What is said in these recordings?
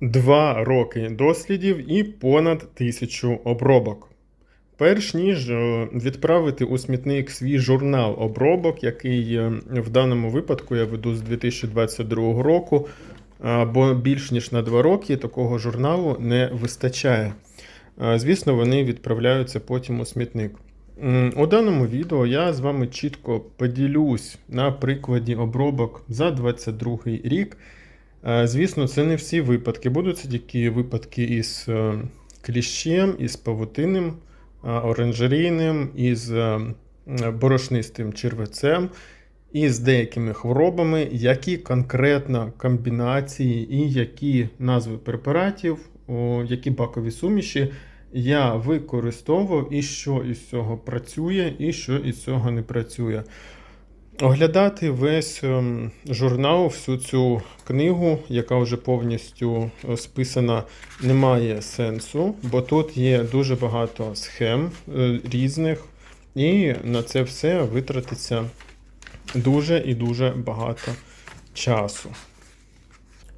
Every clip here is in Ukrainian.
Два роки дослідів і понад тисячу обробок. Перш ніж е, відправити у смітник свій журнал обробок, який е, в даному випадку я веду з 2022 року, а, бо більш ніж на два роки такого журналу не вистачає. Звісно, вони відправляються потім у смітник. У даному відео я з вами чітко поділюсь на прикладі обробок за 2022 рік. Е, Звісно, це не всі випадки. Будуть тільки випадки із е, кліщем, із павутинним, е, оранжерійним, із борошнистим червецем, і з деякими хворобами, які конкретно комбінації і які назви препаратів, які бакові суміші я використовував, і що із цього працює, і що із цього не працює. Оглядати весь ем, журнал, всю цю книгу, яка вже повністю е, списана, немає сенсу, бо тут є дуже багато схем е, різних, і на це все витратиться дуже і дуже багато часу.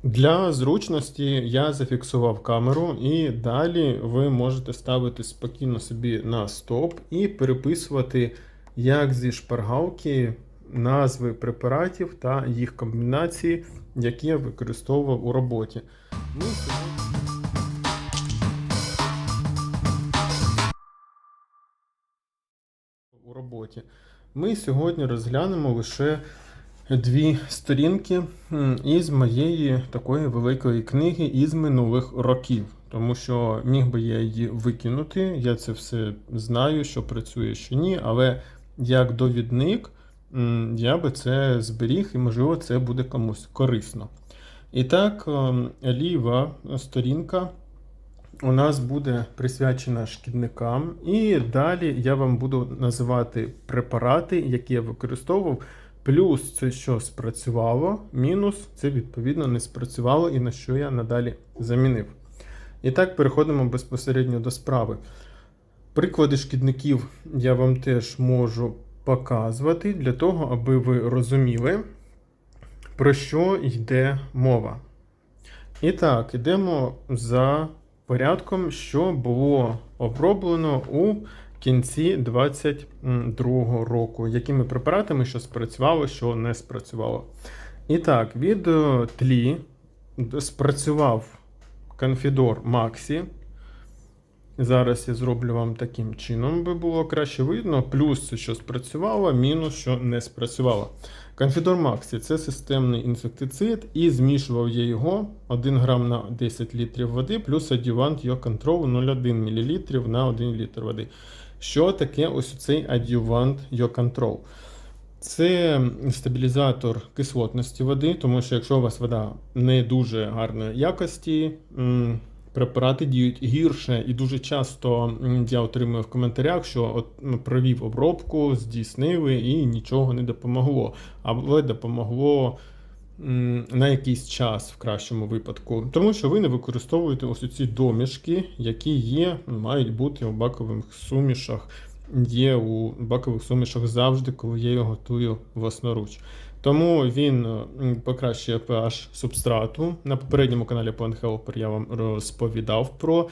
Для зручності я зафіксував камеру, і далі ви можете ставити спокійно собі на стоп і переписувати, як зі шпаргалки назви препаратів та їх комбінації, які я використовував у роботі. Ну, у роботі. Ми сьогодні розглянемо лише дві сторінки із моєї такої великої книги із минулих років. Тому що міг би я її викинути, я це все знаю, що працює, що ні, але як довідник я би це зберіг і, можливо, це буде комусь корисно. І так, ем, ліва сторінка у нас буде присвячена шкідникам, і далі я вам буду називати препарати, які я використовував. Плюс це що спрацювало, мінус це відповідно не спрацювало і на що я надалі замінив. І так переходимо безпосередньо до справи. Приклади шкідників я вам теж можу показувати для того, аби ви розуміли, про що йде мова. І так, йдемо за порядком, що було оброблено у кінці 2022 року. Якими препаратами що спрацювало, що не спрацювало. І так, від е, тлі спрацював конфідор Максі. Зараз я зроблю вам таким чином, би було краще видно. Плюс що спрацювало, мінус що не спрацювало. Конфідор Максі це системний інсектицид, і змішував я його 1 грам на 10 літрів води, плюс адювант його контролу 0,1 мл на 1 літр води. Що таке ось цей адювант Йоконтрол? Це стабілізатор кислотності води, тому що якщо у вас вода не дуже гарної якості, препарати діють гірше, і дуже часто я отримую в коментарях, що от ну, провів обробку, здійснили і нічого не допомогло. Але допомогло на якийсь час в кращому випадку, тому що ви не використовуєте ось ці домішки, які є, мають бути у бакових сумішах. Є у бакових сумішах завжди, коли я його готую власноруч. Тому він е, покращує pH субстрату. На попередньому каналі Plant Helper я вам розповідав про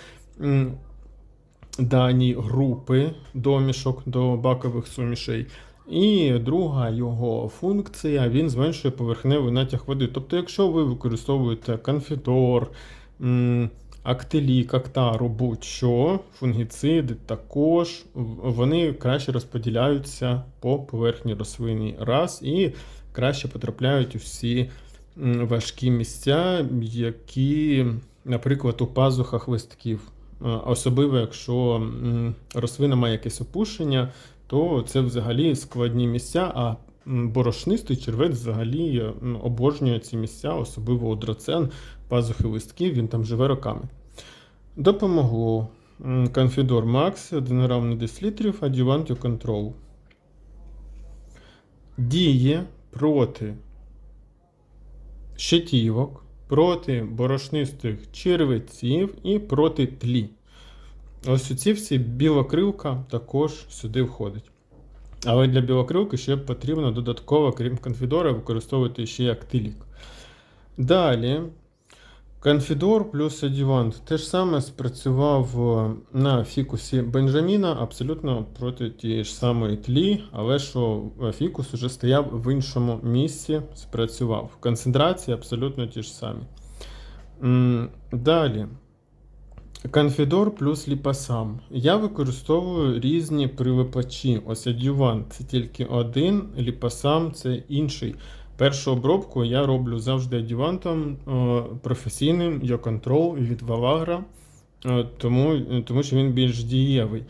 дані групи домішок до бакових сумішей. І друга його функція він зменшує поверхневий натяг води. Тобто, якщо ви використовуєте конфітор, м, актилік, актару, будь-що, фунгіциди також вони краще розподіляються по поверхні рослини раз і краще потрапляють у всі важкі місця, які, наприклад, у пазухах листків. Особливо, якщо рослина має якесь опушення, то це взагалі складні місця, а борошнистий червець взагалі обожнює ці місця, особливо у драцен, пазухи листків, він там живе роками. Допомогло. Конфідор Макс, 1 грам на 10 літрів, адювант контрол. Діє проти щитівок, проти борошнистих червеців і проти тлі. Ось ці всі білокрилка також сюди входить. Але для білокрилки ще потрібно додатково, крім конфідора, використовувати ще як тилік. Далі Конфідор плюс адювант. Те ж саме спрацював е, на фікусі Бенджаміна абсолютно проти тієї ж самої тлі, але що е, фікус уже стояв в іншому місці, спрацював. Концентрації абсолютно ті ж самі. Далі. Конфідор плюс ліпасам. Я використовую різні прилипачі. Ось адювант це тільки один, ліпасам це інший. Першу обробку я роблю завжди адювантом е, професійним Йоконтрол від Валагра, е, тому, тому що він більш дієвий.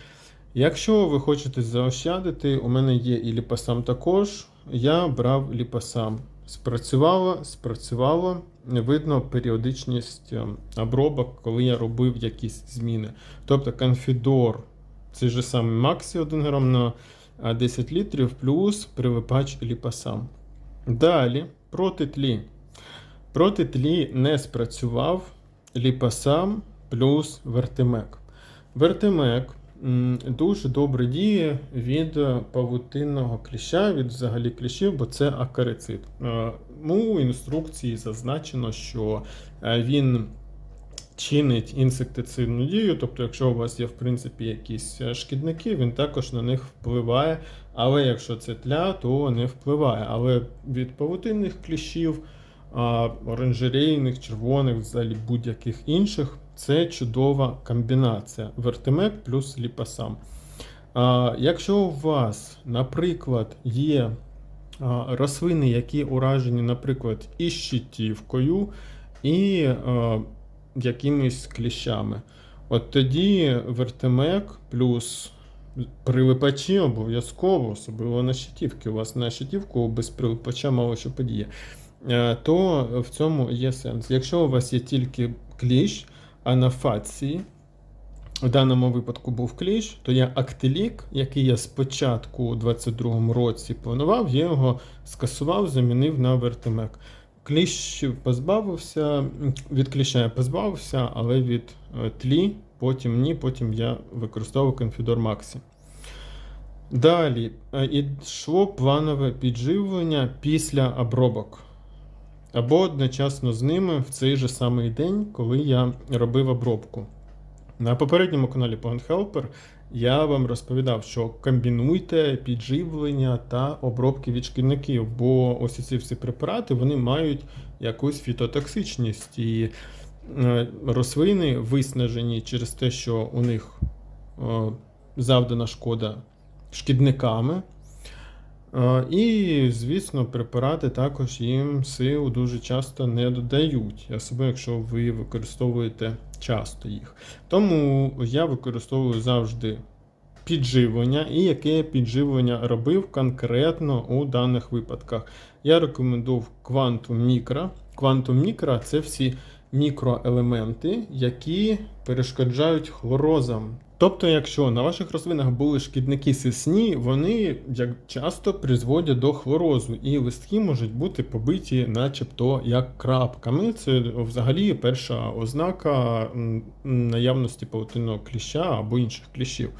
Якщо ви хочете заощадити, у мене є і ліпасам також. Я брав ліпасам. Спрацювало, спрацювало. Видно періодичність е, обробок, коли я робив якісь зміни. Тобто конфідор, цей же самий Максі 1 грам на е, 10 літрів, плюс прилипач ліпасам. Далі, проти тлі. Проти тлі не спрацював ліпасам плюс вертимек. Вертимек дуже добре діє від павутинного кліща, від взагалі кліщів, бо це акарицид. Е, У інструкції зазначено, що е, він чинить інсектицидну дію, тобто, якщо у вас є в принципі якісь е, шкідники, він також на них впливає. Але якщо це тля, то не впливає. Але від павутинних кліщів, оранжерейних, червоних, взагалі будь-яких інших, це чудова комбінація. Вертимек плюс ліпасам. А, якщо у вас, наприклад, є рослини, які уражені, наприклад, і щитівкою, і якимись кліщами, от тоді вертимек плюс Прилипачі обов'язково, особливо на щитівки. У вас на щитівку без прилипача мало що подіє. Е, То в цьому є сенс. Якщо у вас є тільки кліщ, а на фації, в даному випадку був кліщ, то я актилік, який я спочатку у 22-му році планував, я його скасував, замінив на вертимек. Кліщ позбавився, від кліща я позбавився, але від е, тлі потім ні, потім я використовував конфідор Максі. Далі е, йшло планове підживлення після обробок. Або одночасно з ними в цей же самий день, коли я робив обробку. На попередньому каналі Plant Helper я вам розповідав, що комбінуйте підживлення та обробки від шкідників, бо ось ці всі препарати вони мають якусь фітотоксичність. І е, рослини виснажені через те, що у них е, завдана шкода шкідниками. Е, І, звісно, препарати також їм сил дуже часто не додають, особливо якщо ви використовуєте часто їх. Тому я використовую завжди підживлення, і яке підживлення робив конкретно у даних випадках. Я рекомендував Quantum Micro. Quantum Micro – це всі мікроелементи, які перешкоджають хлорозам. Тобто, якщо на ваших рослинах були шкідники сисні, вони як часто призводять до хлорозу, і листки можуть бути побиті, начебто як крапками. Це взагалі перша ознака наявності павутинного кліща або інших кліщів.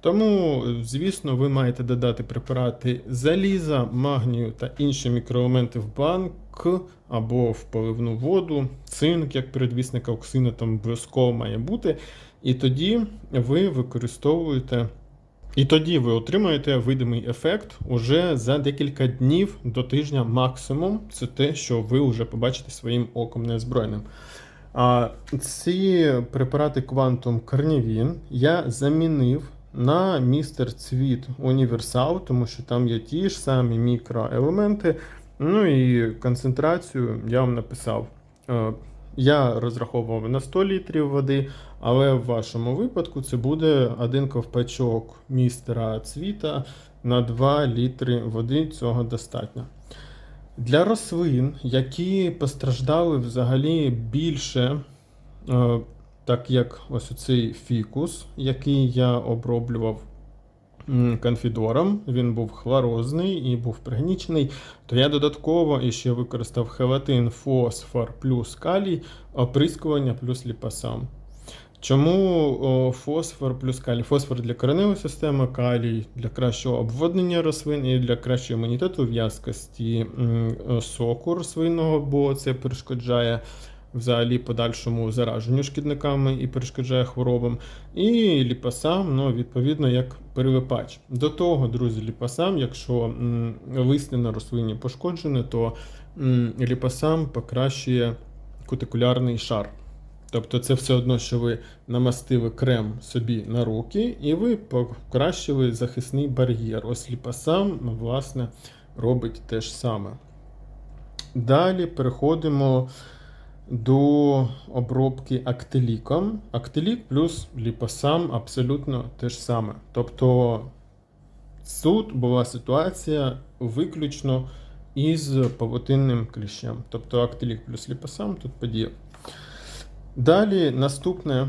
Тому, звісно, ви маєте додати препарати заліза, магнію та інші мікроелементи в банк або в поливну воду, цинк, як передвісник оксину, там обов'язково має бути. І тоді ви використовуєте. І тоді ви отримаєте видимий ефект уже за декілька днів до тижня максимум. Це те, що ви вже побачите своїм оком неозброєним. А ці препарати Quantum Carnivin я замінив на містер Цвіт Універсал, тому що там є ті ж самі мікроелементи. Ну і концентрацію я вам написав. Е, Я розраховував на 100 літрів води, але в вашому випадку це буде один ковпачок містера цвіта на 2 літри води. Цього достатньо. Для рослин, які постраждали взагалі більше, е, так як ось цей фікус, який я оброблював конфідором, він був хлорозний і був пригнічений, то я додатково іще використав хелатин, фосфор плюс калій, оприскування плюс ліпасам. Чому фосфор плюс калій? Фосфор для кореневої системи, калій для кращого обводнення рослин і для кращого імунітету в'язкості соку рослинного, бо це перешкоджає взагалі подальшому зараженню шкідниками і перешкоджає хворобам. І ліпасам, ну, відповідно, як перевипач. До того, друзі, ліпасам, якщо листя на рослині пошкоджене, то м, ліпасам покращує кутикулярний шар. Тобто це все одно, що ви намастили крем собі на руки, і ви покращили захисний бар'єр. Ось ліпасам, власне, робить те ж саме. Далі переходимо до обробки актеліком. Актелік плюс ліпосам абсолютно те ж саме. Тобто тут була ситуація виключно із павутинним кліщем. Тобто актелік плюс ліпосам тут подіяв. Далі наступне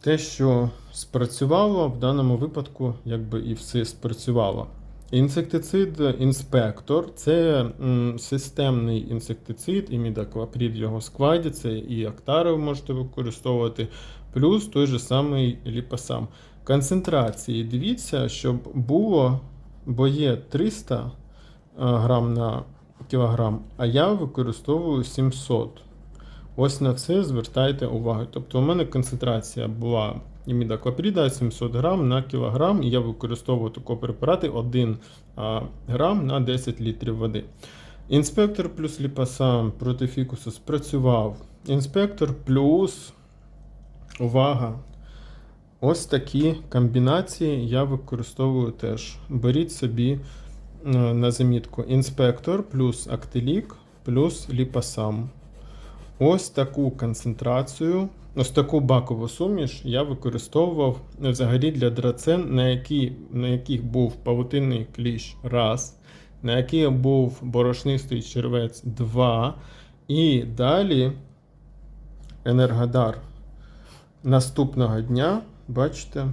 те, що спрацювало в даному випадку, якби і все спрацювало. Інсектицид інспектор це системний інсектицид, імідаквапрід в його складі, це і актари ви можете використовувати, плюс той же самий ліпосам. Концентрації дивіться, щоб було, бо є 300 е, грам на кілограм, а я використовую 700. Ось на це звертайте увагу. Тобто у мене концентрація була імідаквапріда 700 грам на кілограм, я використовую такого препарати 1 а, грам на 10 літрів води. Інспектор плюс ліпасам проти фікусу спрацював. Інспектор плюс увага. Ось такі комбінації я використовую теж. Беріть собі е, на замітку інспектор плюс актилік плюс ліпасам. Ось таку концентрацію, ось таку бакову суміш я використовував взагалі для драцен, на, які, на яких був павутинний кліщ раз, на яких був борошнистий червець 2. І далі Енергодар наступного дня, бачите,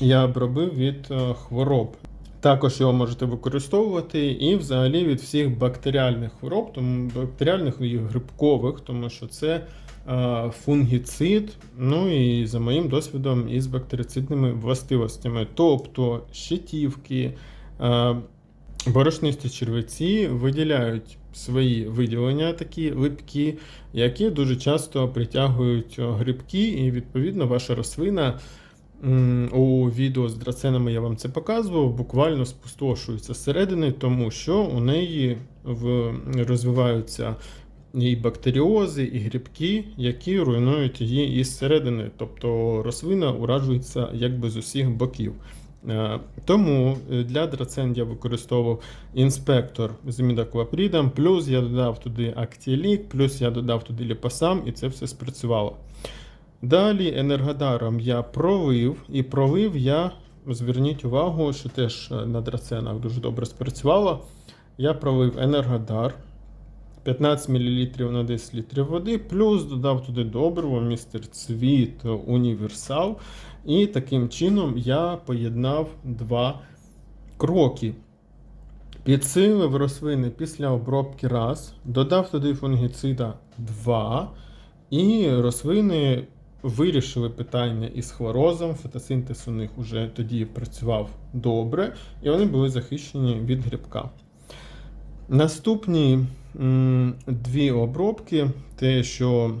я обробив від е, хвороб. Також його можете використовувати і взагалі від всіх бактеріальних хвороб, тому бактеріальних і грибкових, тому що це е, фунгіцид, ну і за моїм досвідом із бактерицидними властивостями. Тобто щитівки, е, борошнисті червеці виділяють свої виділення, такі липкі, які дуже часто притягують грибки, і відповідно ваша рослина. У відео з драценами я вам це показував, буквально спустошується зсередини, тому що у неї розвиваються і бактеріози, і грибки, які руйнують її із середини. Тобто рослина уражується якби з усіх боків. Е, Тому е, для драцен я використовував інспектор з імідаквапрідом, плюс я додав туди актілік, плюс я додав туди ліпосам, і це все спрацювало. Далі енергодаром я пролив, і пролив я, зверніть увагу, що теж е, на драценах дуже добре спрацювало. Я пролив енергодар 15 мл на 10 літрів води, плюс додав туди добриво, містер Цвіт Універсал. І таким чином я поєднав два кроки. Підсилив рослини після обробки раз, додав туди фунгіцида 2, і рослини вирішили питання із хлорозом. Фотосинтез у них вже тоді працював добре, і вони були захищені від грибка. Наступні дві обробки, те, що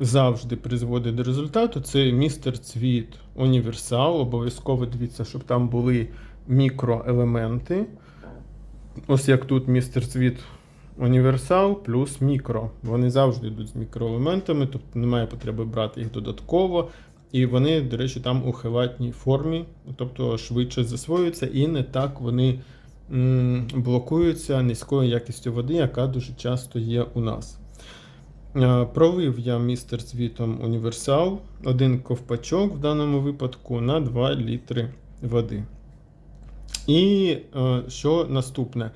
завжди призводить до результату, це містер Цвіт Універсал. Обов'язково дивіться, щоб там були мікроелементи. Ось як тут містер Цвіт Універсал плюс мікро. Вони завжди йдуть з мікроелементами, тобто немає потреби брати їх додатково. І вони, до речі, там у хелатній формі, тобто швидше засвоюються, і не так вони м, блокуються низькою якістю води, яка дуже часто є у нас. Е, Пролив я містер цвітом універсал, один ковпачок в даному випадку на 2 літри води. І е, що наступне?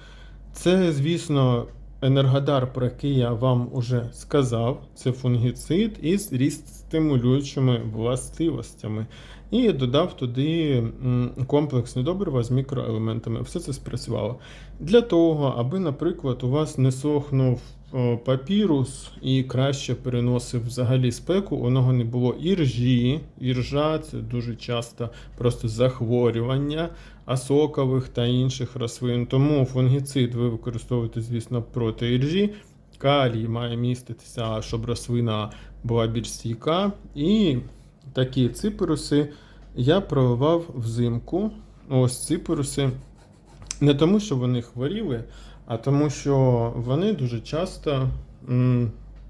Це, звісно, енергодар, про який я вам уже сказав. Це фунгіцид із ріст-стимулюючими властивостями. І додав туди комплексне добрива з мікроелементами. Все це спрацювало. Для того, аби, наприклад, у вас не сохнув папірус і краще переносив взагалі спеку, у нього не було іржі. Іржа це дуже часто просто захворювання асокових та інших рослин. Тому фунгіцид ви використовуєте, звісно, проти іржі. калій має міститися, щоб рослина була більш стійка. І такі ципируси я проливав взимку. Ось ципируси. Не тому, що вони хворіли, а тому, що вони дуже часто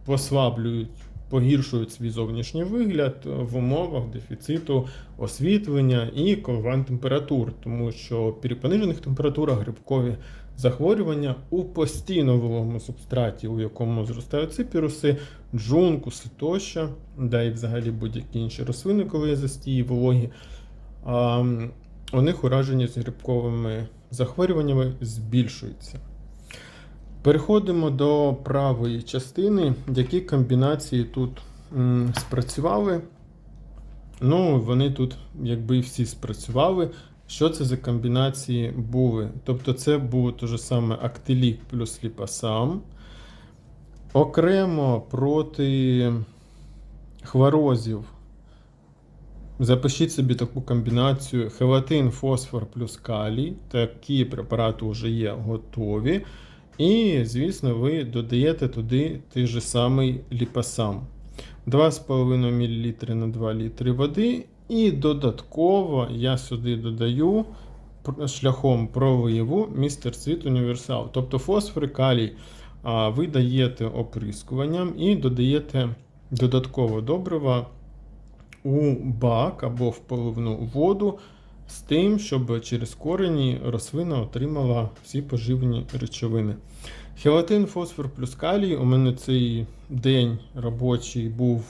послаблюють, погіршують свій зовнішній вигляд в умовах дефіциту освітлення і коливань температур, тому що при понижених температурах грибкові захворювання у постійно вологому субстраті, у якому зростають ципіруси, джункуси тощо, да і взагалі будь-які інші рослини, коли є застії вологі. У них ураження з грибковими захворюваннями збільшується. Переходимо до правої частини, які комбінації тут спрацювали. Ну, вони тут, якби всі спрацювали. Що це за комбінації були? Тобто, це був те ж саме актилік плюс ліпасам. Окремо проти хворозів Запишіть собі таку комбінацію хелатин, фосфор плюс калій. Такі препарати вже є готові. І, звісно, ви додаєте туди той же самий ліпасам. 2,5 мл на 2 літри води. І додатково я сюди додаю шляхом проливу містер Світ Універсал. Тобто фосфор і калій ви даєте оприскуванням і додаєте додатково добрива у бак або в поливну воду з тим, щоб через корені рослина отримала всі поживні речовини. Хелатин, фосфор плюс калій. У мене цей день робочий був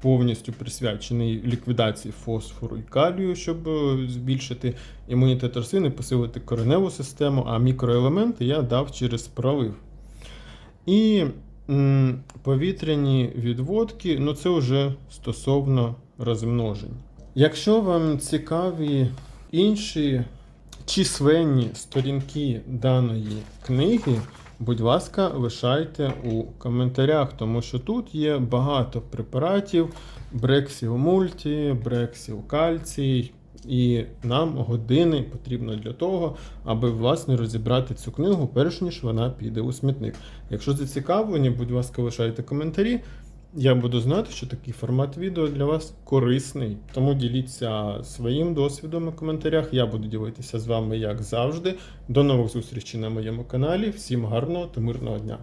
повністю присвячений ліквідації фосфору і калію, щоб е, збільшити імунітет рослини, посилити кореневу систему, а мікроелементи я дав через пролив. І м, повітряні відводки, ну це вже стосовно розмножень. Якщо вам цікаві інші численні сторінки даної книги, будь ласка, лишайте у коментарях, тому що тут є багато препаратів: Брексіл Мульті, Брексіл Кальцій. І нам години потрібно для того, аби власне розібрати цю книгу, перш ніж вона піде у смітник. Якщо зацікавлені, будь ласка, лишайте коментарі. Я буду знати, що такий формат відео для вас корисний. Тому діліться своїм досвідом у коментарях. Я буду ділитися з вами як завжди. До нових зустрічей на моєму каналі. Всім гарного та мирного дня!